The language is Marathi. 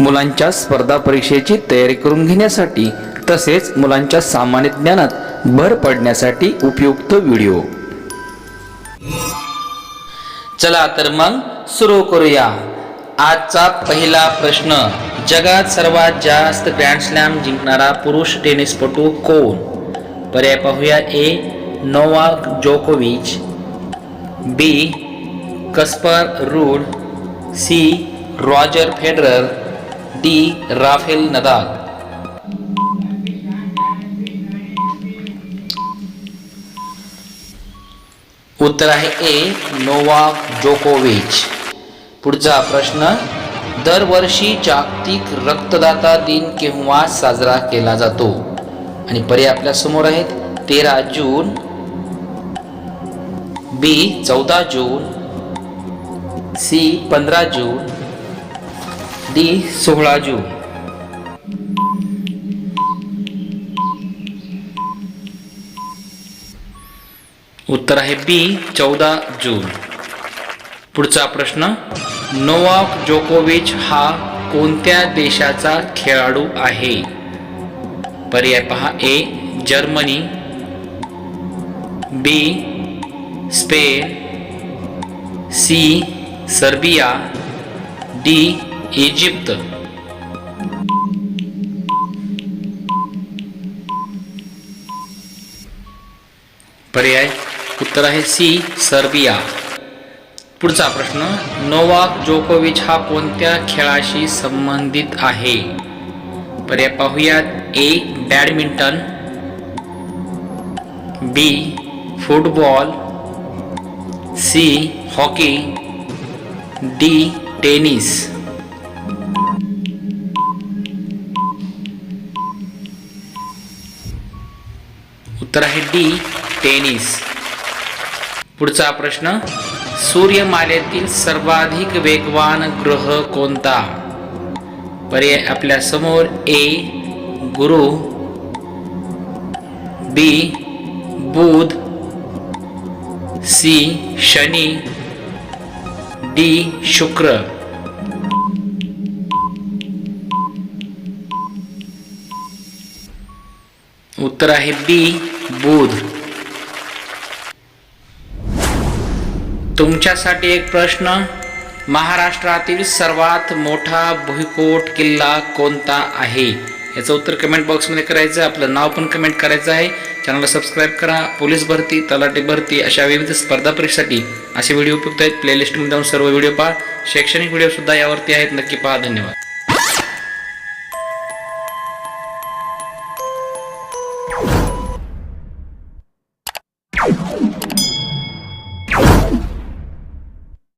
मुलांच्या स्पर्धा परीक्षेची तयारी करून घेण्यासाठी तसेच मुलांच्या सामान्य ज्ञानात भर पडण्यासाठी उपयुक्त व्हिडिओ. चला तर मग सुरू करूया. आजचा पहिला प्रश्न जगात सर्वात जास्त ग्रँड स्लॅम जिंकणारा पुरुष टेनिसपटू कोण? पर्याय पाहूया ए नोवाक जोकोविच B Casper Ruud C Roger Federer D Rafael Nadal. उत्तर आहे ए. नोवाक जोकोविच. पुढचा प्रश्न दरवर्षी जागतिक रक्तदाता दिन केव्हा साजरा केला जातो? आणि पर्याय आपल्यासमोर आहेत. तेरा जून बी चौदा जून सी पंधरा जून डी सोळा जून उत्तर आहे बी चौदा जून. पुढचा प्रश्न नोवाक जोकोविच हा कोणत्या देशाचा खेळाडू आहे? पर्याय पहा A Germany B Spain C Serbia D Egypt. पर्याय उत्तर आहे सी सर्बिया. पुढचा प्रश्न नोवाक जोकोविच हा कोणत्या खेळाशी संबंधित आहे? पर्याय पाहूयात A badminton B football C hockey D tennis. उत्तर आहे डी टेनिस. पुढचा प्रश्न सूर्यमालेतील सर्वाधिक वेगवान ग्रह कोणता? पर्याय आपल्यासमोर A Guru B Budh C Shani D Shukra. उत्तर आहे बी बुध. तुमच्यासाठी एक प्रश्न. महाराष्ट्रातील सर्वात मोठा भुईकोट किल्ला कोणता आहे? याचं उत्तर कमेंट बॉक्समध्ये करायचं आहे. आपलं नाव पण कमेंट करायचं आहे. चॅनलला सबस्क्राईब करा. पोलीस भरती तलाठी भरती अशा विविध स्पर्धा परीक्षेसाठी असे व्हिडिओ उपयुक्त आहेत. प्लेलिस्टमध्ये जाऊन सर्व व्हिडिओ पहा. शैक्षणिक व्हिडिओसुद्धा यावरती आहेत. नक्की पहा. धन्यवाद.